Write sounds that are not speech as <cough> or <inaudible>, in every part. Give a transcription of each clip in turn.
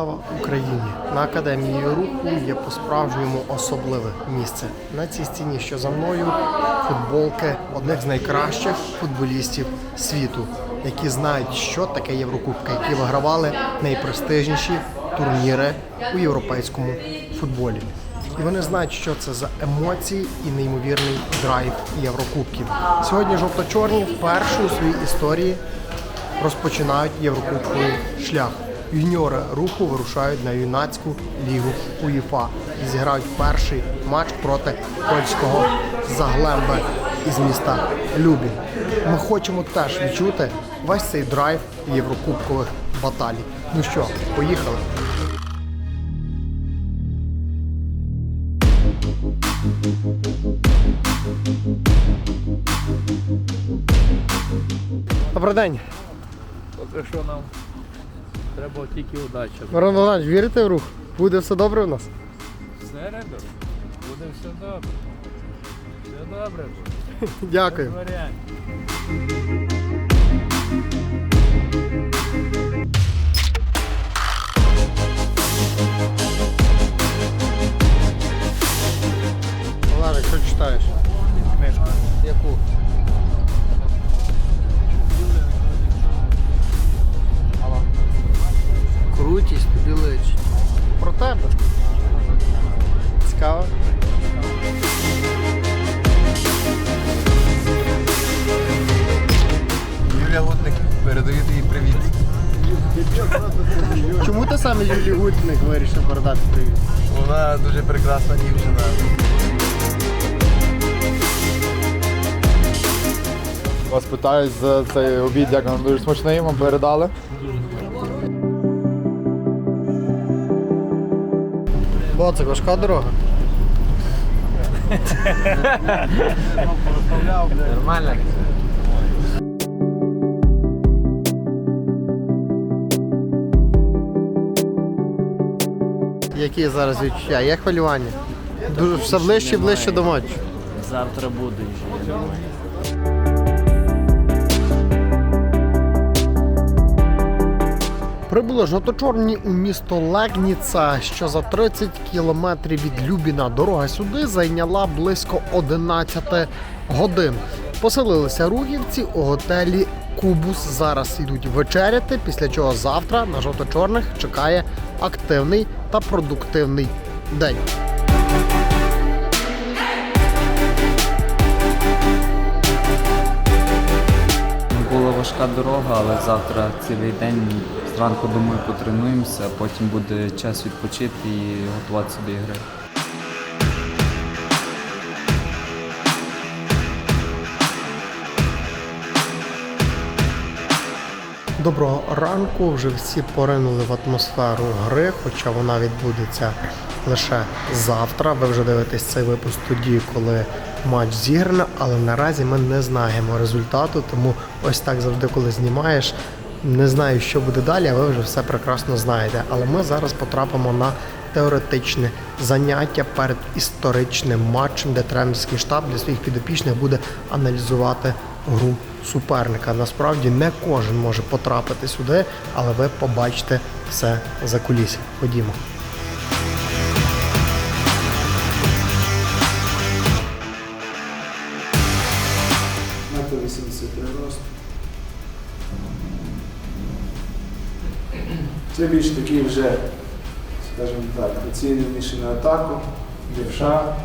Слава Україні! На академії руху є по-справжньому особливе місце. На цій стіні, що за мною, футболки одних з найкращих футболістів світу, які знають, що таке Єврокубка, які вигравали найпрестижніші турніри у європейському футболі. І вони знають, що це за емоції і неймовірний драйв Єврокубків. Сьогодні жовто-чорні вперше у своїй історії розпочинають єврокубковий шлях. Юніори руху вирушають на юнацьку лігу УЄФА і зіграють перший матч проти польського заглемби із міста Любін. Ми хочемо теж відчути весь цей драйв єврокубкових баталій. Ну що, поїхали? Добрий день. Поки що нам треба тільки удача. Мирон Богданович, вірите в рух? Буде все добре у нас? Середу буде все добре. Все добре буде. Дякую. Без варіантів. Ти саме Юлі Гутник вирішив передати привіт? Вона дуже прекрасна дівчина. Вас питають за цей обід, як вам дуже смачний, вам передали. Боцик, важка дорога. Нормально. Які зараз відчуття? Є хвилювання? Дуже все ближче і ближче до матчу. Завтра буде вже, я думаю. Прибули жовто-чорні у місто Легніца, що за 30 кілометрів від Любіна. Дорога сюди зайняла близько 11 годин. Поселилися рухівці у готелі Кубус. Зараз йдуть вечеряти, після чого завтра на жовто-чорних чекає активний та продуктивний день. Була важка дорога, але завтра цілий день зранку думаю потренуємося, потім буде час відпочити і готуватися до ігри. Доброго ранку. Вже всі поринули в атмосферу гри, хоча вона відбудеться лише завтра. Ви вже дивитесь цей випуск тоді, коли матч зіграно, але наразі ми не знаємо результату, тому ось так завжди, коли знімаєш. Не знаю, що буде далі, а ви вже все прекрасно знаєте. Але ми зараз потрапимо на теоретичне заняття перед історичним матчем, де тренерський штаб для своїх підопічних буде аналізувати гру суперника. Насправді не кожен може потрапити сюди, але ви побачите все за кулісся. Ходімо. метр 83 рост. Це більш такий вже, скажімо так, оцінюваніше на атаку, лівша.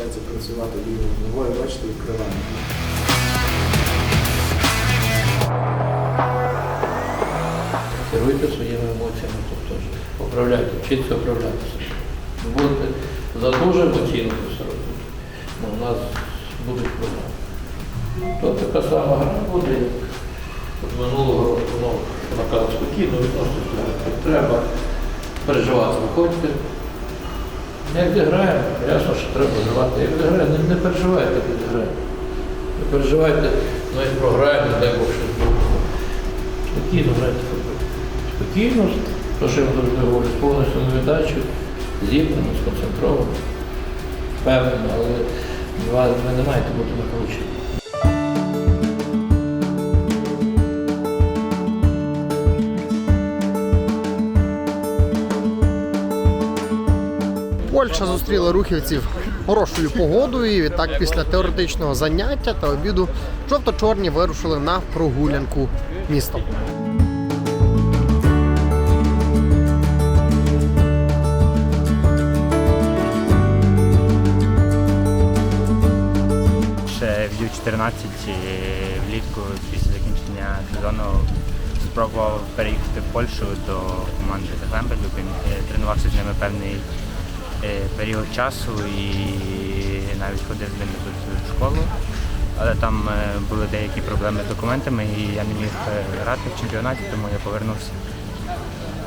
Старається працювати лівою ногою, бачите, відкривання. Керуйте своїми емоціями, тобто управляйте, вчіться управлятися. Будете за дуже емоційно все робити. Ну, у нас будуть проблеми. То така сама гра буде, як от минулого року, ну, вона каже спокійно гри. Треба переживати, виходьте. Як відіграє, ясно, що треба переживати. Як зіграємо, не, не переживайте, як зіграємо. Не переживайте, ну і програємо, не дай Бог щось буде. Спокійно грайте футбол. Спокійно, то, що я завжди говорю, з повністю на віддачу, зібрано, сконцентровано, впевнено, але ви не маєте бути накручені. Польща зустріла рухівців хорошою погодою. І відтак після теоретичного заняття та обіду жовто-чорні вирушили на прогулянку містом. Ще в Ю-14 е, влітку після закінчення сезону спробував переїхати в Польщу до команди Заглембе Люблін. Е, Тренувався з ними певний період часу і навіть ходив з ними тут в школу. Але там е, були деякі проблеми з документами і я не міг е, грати в чемпіонаті, тому я повернувся.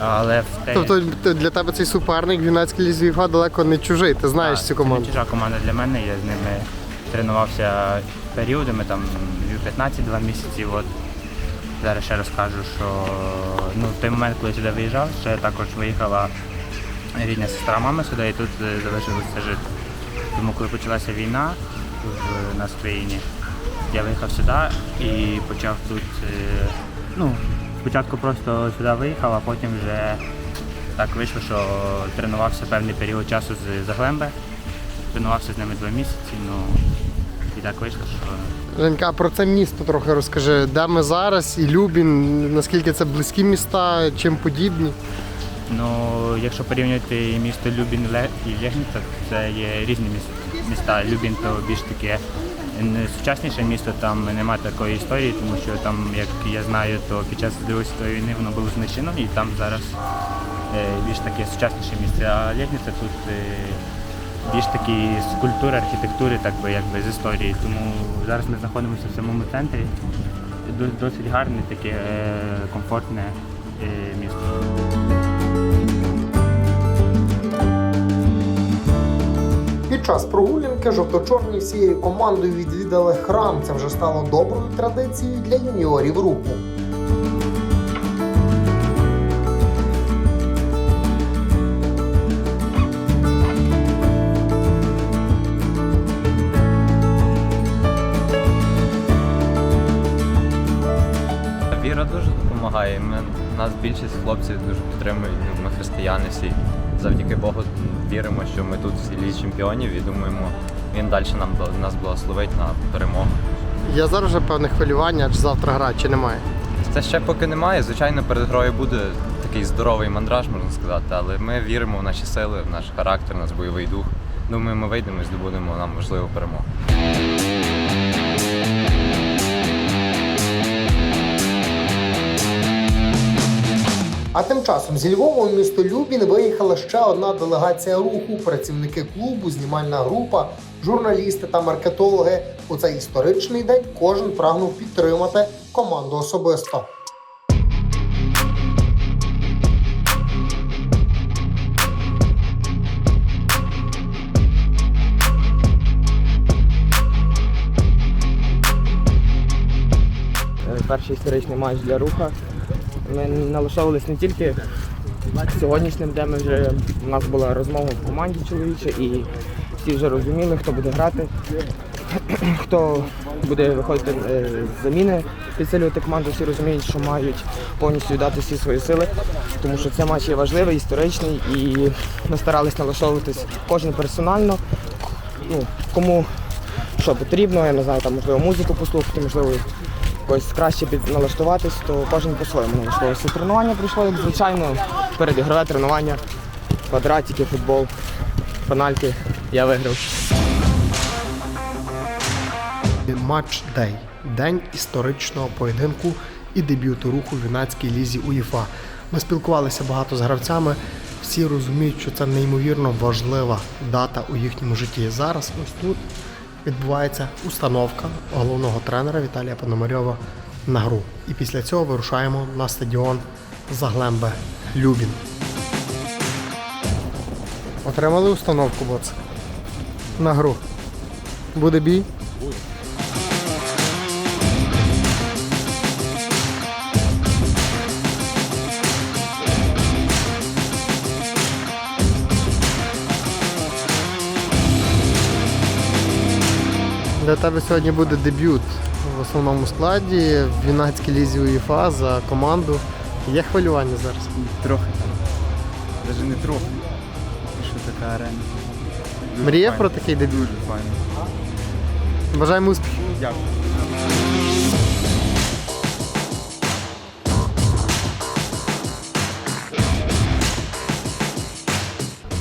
Але в те... Тобто для тебе цей суперник лізі УЄФА далеко не чужий. Ти знаєш Так, цю це команду. не чужа команда для мене. Я з ними тренувався періодами, там U15 два місяці. От. Зараз ще розкажу, що ну, в той момент, коли я сюди виїжджав, ще також виїхала рідна сестра мами сюди і тут е, залишилося жити. Тому коли почалася війна в нас в країні, я виїхав сюди і почав тут. е, Ну, спочатку просто сюди виїхав, а потім вже так вийшло, що тренувався певний період часу з Заглембе. Тренувався з ними два місяці, ну і так вийшло, що Женька, про це місто трохи розкажи. Де ми зараз і Любін, наскільки це близькі міста, чим подібні. Ну, якщо порівнювати місто Любін і Лєгніца, це є різні міста. Любін то більш таке сучасніше місто, там немає такої історії, тому що там, як я знаю, то під час Другої світової війни воно було знищено і там зараз е, більш таке сучасніше місце. А Лєгніца тут е, більш такі з культури, архітектури, так би якби з історії. Тому зараз ми знаходимося в самому центрі. Досить гарне, таке е, комфортне місто. Час прогулянки жовто-чорні всією командою відвідали храм. Це вже стало доброю традицією для юніорів руху. Віра дуже допомагає. Ми, нас більшість хлопців дуже підтримують. Ми християни всі. Завдяки Богу віримо, що ми тут в селі чемпіонів і думаємо, він далі нам нас благословить на перемогу. Я зараз вже певне хвилювання, чи завтра грати, чи немає. Це ще поки немає. Звичайно, перед грою буде такий здоровий мандраж, можна сказати, але ми віримо в наші сили, в наш характер, в наш бойовий дух. Думаю, ми вийдемо і здобудемо нам важливу перемогу. А тим часом зі Львова у місто Любін виїхала ще одна делегація руху, працівники клубу, знімальна група, журналісти та маркетологи. У цей історичний день кожен прагнув підтримати команду особисто. Е, перший історичний матч для руха. Ми налаштовувалися не тільки сьогоднішнім, де ми вже у нас була розмова в команді чоловіча, і всі вже розуміли, хто буде грати, <clears throat> хто буде виходити е, з заміни, підсилювати команду. Всі розуміють, що мають повністю дати всі свої сили, тому що цей матч є важливий, історичний, і ми старались налаштовуватись кожен персонально. Ну, кому що потрібно, я не знаю, там можливо музику послухати, можливо якось краще налаштуватись, то кожен по-своєму налаштовувався. Тренування пройшло, як звичайно, передігрове тренування, квадратики, футбол, пенальки. Я виграв. Матч Дей день історичного поєдинку і дебюту руху в юнацькій лізі УЄФА. Ми спілкувалися багато з гравцями. Всі розуміють, що це неймовірно важлива дата у їхньому житті. Зараз ось тут відбувається установка головного тренера Віталія Пономарьова на гру. І після цього вирушаємо на стадіон Заглембе Любін. Отримали установку, боц? На гру. Буде бій? Для тебе сьогодні буде дебют в основному складі в юнацькій лізі УЄФА за команду. Є хвилювання зараз? Трохи. Навіть не трохи. Що така арена. Мріяв файно. про такий дебют? Дуже файно. Бажаємо успіхів. Дякую.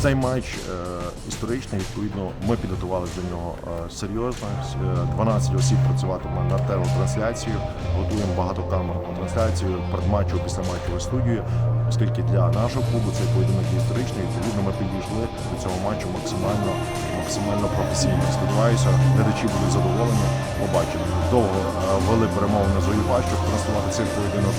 Цей матч е, історичний, відповідно, ми підготувалися до нього е, серйозно. Е, 12 осіб працюватиме на телетрансляцію, готуємо багатокамерну трансляцію передматчу, післяматчеву студію, оскільки для нашого клубу цей поєдинок історичний. Відповідно, ми підійшли до цього матчу максимально максимально професійно. Сподіваюся, глядачі будуть задоволені. Ми бачимо, довго е, вели перемовини з УЄФА, щоб транслювати цей поєдинок.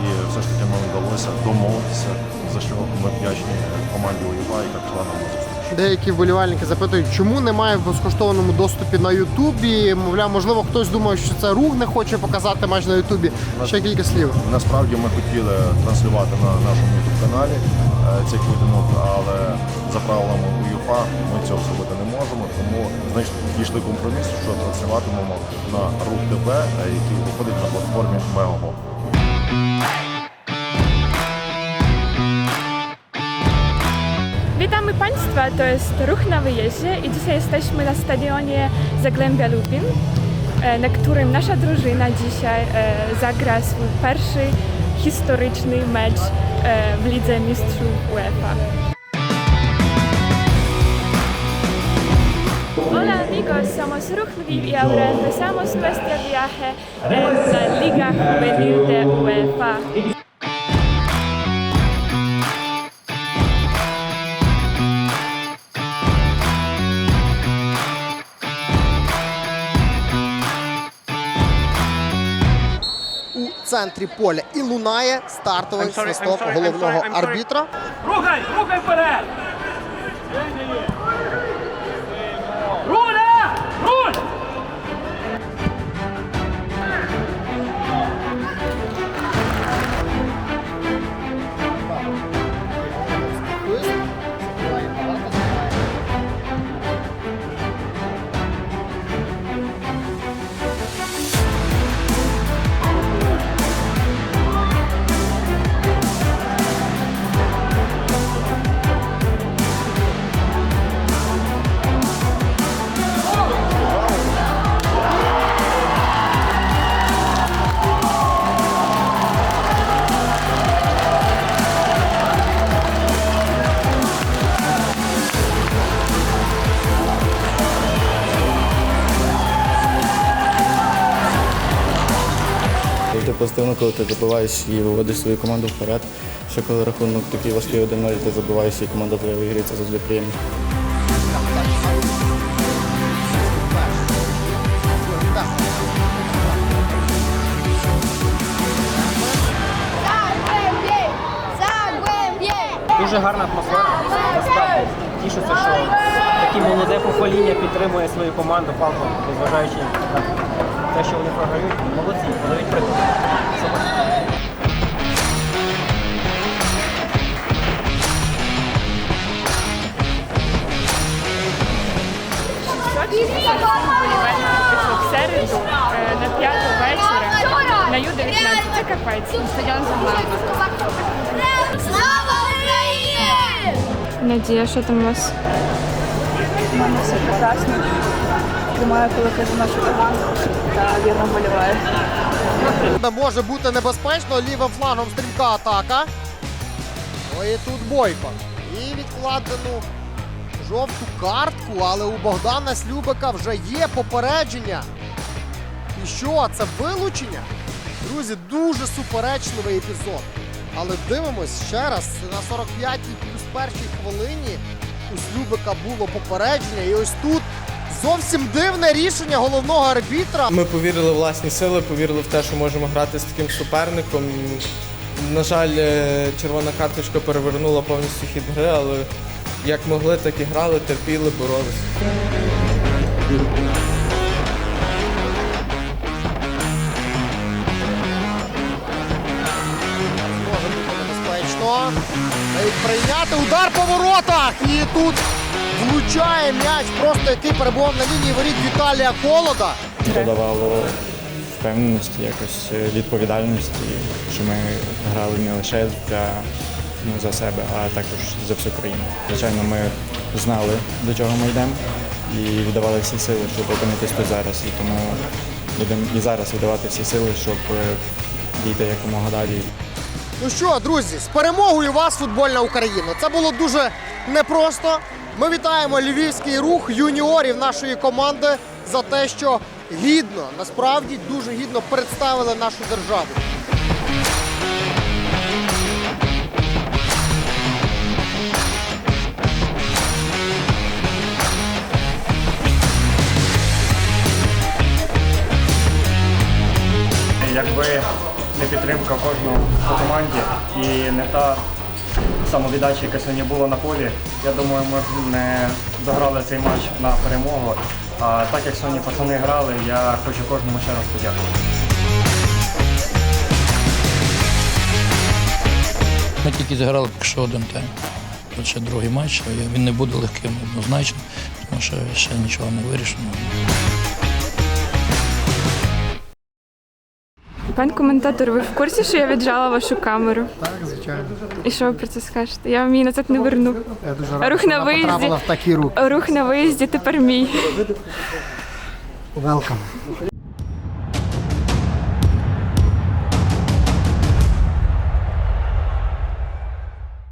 І все ж таки нам вдалося домовитися, за що ми вдячні команді УЄФА, пішла нам на зустріч. Деякі вболівальники запитують, чому немає в безкоштовному доступі на Ютубі. Мовляв, можливо, хтось думає, що це рух не хоче показати матч на Ютубі. Ще кілька слів. Насправді ми хотіли транслювати на нашому youtube каналі е, цей поєдинок, але за правилами УЄФА ми цього зробити не можемо, тому значить дійшли компромісу, що транслюватимемо на рух ТВ, е, який виходить на платформі Мегаго. Państwa, to jest Ruch na Wyjeździe i dzisiaj jesteśmy na stadionie Zagłębia Lubin, e, na którym nasza drużyna dzisiaj e, zagra swój pierwszy historyczny mecz e, w Lidze Mistrzów UEFA. Hola amigos, somos Ruch Lviv y ahora empezamos nuestro viaje en la Liga Juvenil de UEFA. Центрі поля і лунає стартовий свисток головного арбітра. Рухай! Рухай вперед! Позитивно, коли ти забиваєш і виводиш свою команду вперед. Що коли рахунок такий важкий 1-0, ти забиваєш і команда твоя виграє, це завжди приємно. Дуже гарна атмосфера. Насправді тішуся, що таке молоде покоління підтримує свою команду палком, незважаючи на те, що вони програють. Молодці, подають приклад. В середу е, на п'яту вечора на Ю-19. Це капець. Стадіон замовлений. Слава Україні! Надія, що там у вас? У мене все прекрасно. Тримаю кулаки за нашу команду та вірно вболіваю. Може бути небезпечно, лівим флангом стрімка атака. Ну тут бойко. І відкладену жовту картку, але у Богдана Слюбика вже є попередження. І що? Це вилучення? Друзі, дуже суперечливий епізод. Але дивимось ще раз на 45-й плюс першій хвилині у Слюбика було попередження. І ось тут зовсім дивне рішення головного арбітра. Ми повірили в власні сили, повірили в те, що можемо грати з таким суперником. На жаль, е, червона карточка перевернула повністю хід гри, але як могли, так і грали, терпіли, боролися. Може бути небезпечно. Дають прийняти удар по воротах. І тут влучає м'яч, просто який перебував на лінії воріт Віталія Колода. Додавало впевненості, якось е, відповідальності, що ми грали не лише для, ну, за себе, а також за всю країну. Звичайно, ми знали, до чого ми йдемо, і віддавали всі сили, щоб опинитись тут зараз. І тому будемо і зараз віддавати всі сили, щоб е, дійти якомога далі. Ну що, друзі, з перемогою вас, футбольна Україна. Це було дуже непросто. Ми вітаємо львівський рух юніорів нашої команди за те, що гідно, насправді дуже гідно представили нашу державу. Якби не підтримка кожного по команді і не та самовіддача, яка сьогодні була на полі, я думаю, ми не дограли цей матч на перемогу. А так як сьогодні пацани грали, я хочу кожному ще раз подякувати. Ми тільки зіграли що один тайм. Тут ще другий матч, він не буде легким однозначно, тому що ще нічого не вирішено. Пан коментатор, ви в курсі, що я віджала вашу камеру? Так, звичайно. І що ви про це скажете? Я вам її назад не верну. Я дуже радий, Рух що на вона виїзді. потрапила в такі руки. Рух на виїзді тепер мій. Welcome.